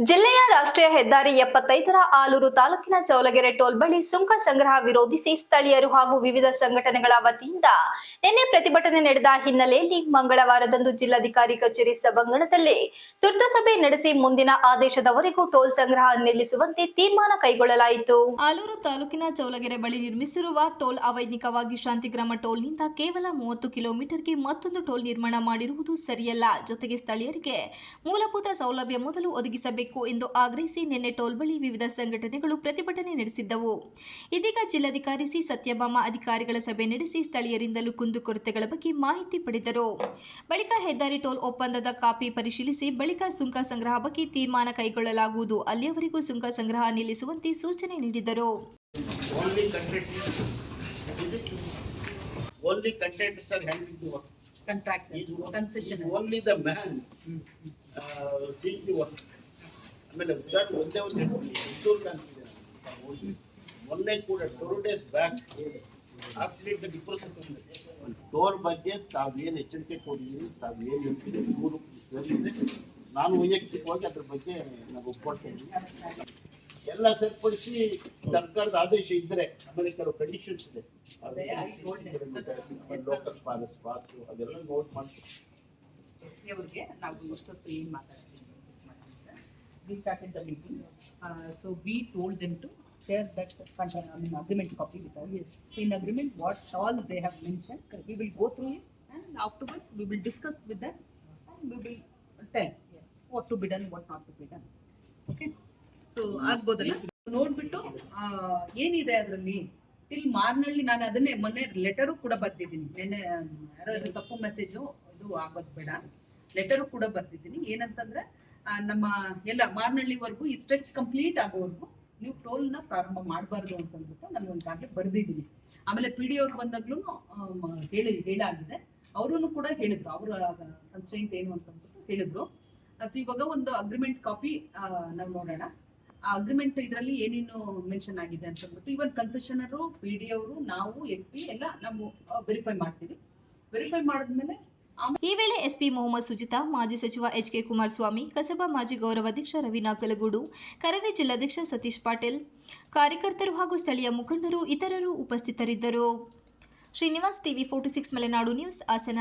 ರಾಷ್ಟ್ರೀಯ ಹೆದ್ದಾರಿ ಎಪ್ಪತ್ತೈದರ ಆಲೂರು ತಾಲೂಕಿನ ಚೌಲಗೆರೆ ಟೋಲ್ ಬಳಿ ಸುಂಕ ಸಂಗ್ರಹ ವಿರೋಧಿಸಿ ಸ್ಥಳೀಯರು ಹಾಗೂ ವಿವಿಧ ಸಂಘಟನೆಗಳ ವತಿಯಿಂದ ನಿನ್ನೆ ಪ್ರತಿಭಟನೆ ನಡೆದ ಹಿನ್ನೆಲೆಯಲ್ಲಿ ಮಂಗಳವಾರದಂದು ಜಿಲ್ಲಾಧಿಕಾರಿ ಕಚೇರಿ ಸಭಾಂಗಣದಲ್ಲಿ ತುರ್ತು ಸಭೆ ನಡೆಸಿ ಮುಂದಿನ ಆದೇಶದವರೆಗೂ ಟೋಲ್ ಸಂಗ್ರಹ ನಿಲ್ಲಿಸುವಂತೆ ತೀರ್ಮಾನ ಕೈಗೊಳ್ಳಲಾಯಿತು. ಆಲೂರು ತಾಲೂಕಿನ ಚೌಲಗೆರೆ ಬಳಿ ನಿರ್ಮಿಸಿರುವ ಟೋಲ್ ಅವೈಜ್ಞಿಕವಾಗಿ ಶಾಂತಿಗ್ರಾಮ ಟೋಲ್ನಿಂದ ಕೇವಲ ಮೂವತ್ತು ಕಿಲೋಮೀಟರ್ಗೆ ಮತ್ತೊಂದು ಟೋಲ್ ನಿರ್ಮಾಣ ಮಾಡಿರುವುದು ಸರಿಯಲ್ಲ. ಜೊತೆಗೆ ಸ್ಥಳೀಯರಿಗೆ ಮೂಲಭೂತ ಸೌಲಭ್ಯ ಮೊದಲು ಒದಗಿಸಬೇಕು ಎಂದು ಆಗ್ರಹಿಸಿ ನಿನ್ನೆ ಟೋಲ್ ಬಳಿ ವಿವಿಧ ಸಂಘಟನೆಗಳು ಪ್ರತಿಭಟನೆ ನಡೆಸಿದ್ದವು ಇದೀಗ ಜಿಲ್ಲಾಧಿಕಾರಿ ಸಿ ಸತ್ಯಭಾಮ ಅಧಿಕಾರಿಗಳ ಸಭೆ ನಡೆಸಿ ಸ್ಥಳೀಯರಿಂದಲೂ ಕುಂದುಕೊರತೆಗಳ ಬಗ್ಗೆ ಮಾಹಿತಿ ಪಡೆದರು ಬಳಿಕ ಹೆದ್ದಾರಿ ಟೋಲ್ ಒಪ್ಪಂದದ ಕಾಪಿ ಪರಿಶೀಲಿಸಿ ಬಳಿಕ ಸುಂಕ ಸಂಗ್ರಹ ಬಗ್ಗೆ ತೀರ್ಮಾನ ಕೈಗೊಳ್ಳಲಾಗುವುದು ಅಲ್ಲಿಯವರೆಗೂ ಸುಂಕ ಸಂಗ್ರಹ ನಿಲ್ಲಿಸುವಂತೆ ಸೂಚನೆ ನೀಡಿದರು Only is contractors are handling the work. contractors, concession. only the man uh, seeing the work. ಆಮೇಲೆ ಉದಾಹರಣೆ ಒಂದೇ ಒಂದು ಚಿತ್ತೂರು ಕಾಣ್ತಿದೆ ನಾನು. ಮೊನ್ನೆ ಕೂಡ ಟೋರ್ ಡೇಸ್ ಬ್ಯಾಕ್ ಆಕ್ಸಿಡೆಂಟ್ ಡಿಪ್ರೆಷನ್ ಟೋರ್ ಬಗ್ಗೆ ತಾವೇನು ಎಚ್ಚರಿಕೆ ಕೊಡಿದ್ದೀರಿ ತಾವೇನು ಹೇಳ್ತೀರಿ ಮೂರು ನಾನು ವೈಯಕ್ತಿಕವಾಗಿ ಅದ್ರ ಬಗ್ಗೆ ನಾನು ಒಪ್ಪಿಕೊಡ್ತೇನೆ ಎಲ್ಲ ಸರಿಪಡಿಸಿ ಸರ್ಕಾರದ ಆದೇಶ ಇದ್ರೆ ಆಮೇಲೆ ಕೆಲವು ಕಂಡೀಷನ್ಸ್ ಇದೆ. ಲೋಕಲ್ ಪಾಲಸ್ ಪಾಸು ಅದೆಲ್ಲ ನೋಟ್ ಮಾಡಿ ಅವ್ರಿಗೆ ನಾವು ಇಷ್ಟೊತ್ತು ಏನು ಮಾತಾಡ್ತೀವಿ? We the meeting. Uh, so we told them to share that content, I mean, agreement copy with us. Yes. In agreement, what all they have mentioned, we will go through it and afterwards we will discuss with them and we will tell what to be done, what not to be done. Okay? So ಆಗ್ಬೋದಲ್ಲ ನೋಡ್ಬಿಟ್ಟು ಏನಿದೆ ಅದರಲ್ಲಿ till ಮಾರ್ನಳ್ಳಿ ನಾನು ಅದನ್ನೇ ಮೊನ್ನೆ letter ಕೂಡ ಬರ್ತಿದ್ದೀನಿ ನೆನ್ನೆ ಯಾರೋ ತಪ್ಪು ಮೆಸೇಜು ಇದು ಆಗೋದು ಬೇಡ ಲೆಟರು ಕೂಡ ಬರ್ತಿದ್ದೀನಿ ಏನಂತಂದ್ರೆ ನಮ್ಮ ಎಲ್ಲ ಮಾರ್ನಳ್ಳಿವರೆಗೂ ಈ ಸ್ಟ್ರೆಚ್ ಕಂಪ್ಲೀಟ್ ಆಗೋವರೆಗೂ ನೀವು ಟೋಲ್ನ ಪ್ರಾರಂಭ ಮಾಡಬಾರ್ದು ಅಂತ ಅಂದ್ಬಿಟ್ಟು ನಾನು ಒಂದಾಗಲೇ ಬರೆದಿದ್ದೀನಿ. ಆಮೇಲೆ ಪಿ ಡಿ ಅವ್ರು ಬಂದಾಗ್ಲೂ ಹೇಳಿ, ಹೇಳಾಗಿದೆ. ಅವರು ಕೂಡ ಹೇಳಿದ್ರು. ಅವರ ಕನ್ಸ್ಟೆಂಟ್ ಏನು ಅಂತ ಅಂದ್ಬಿಟ್ಟು ಹೇಳಿದ್ರು. ಸೊ ಇವಾಗ ಒಂದು ಅಗ್ರಿಮೆಂಟ್ ಕಾಪಿ ನಾವು ನೋಡೋಣ. ಆ ಅಗ್ರಿಮೆಂಟ್ ಇದರಲ್ಲಿ ಏನೇನು ಮೆನ್ಷನ್ ಆಗಿದೆ ಅಂತ ಅಂದ್ಬಿಟ್ಟು ಇವನ್ ಕನ್ಸೆಷನರು ಪಿ ಡಿ ಅವರು, ನಾವು ಎಸ್ ಪಿ ಎಲ್ಲ ನಾವು ವೆರಿಫೈ ಮಾಡ್ತೀವಿ. ವೆರಿಫೈ ಮಾಡಿದ್ಮೇಲೆ ಈ ವೇಳೆ ಎಸ್ಪಿ ಮೊಹಮ್ಮದ್ ಸುಜಿತಾ, ಮಾಜಿ ಸಚಿವ ಎಚ್ ಕೆ ಕುಮಾರಸ್ವಾಮಿ, ಕಸಬಾ ಮಾಜಿ ಗೌರವಾಧ್ಯಕ್ಷ ರವಿ ನಾಗಲಗೂಡು ಕರವೇ ಜಿಲ್ಲಾಧ್ಯಕ್ಷ ಸತೀಶ್ ಪಾಟೀಲ್, ಕಾರ್ಯಕರ್ತರು ಹಾಗೂ ಸ್ಥಳೀಯ ಮುಖಂಡರು ಇತರರು ಉಪಸ್ಥಿತರಿದ್ದರು. Srinivas TV forty six, Malenadu news, Hassan.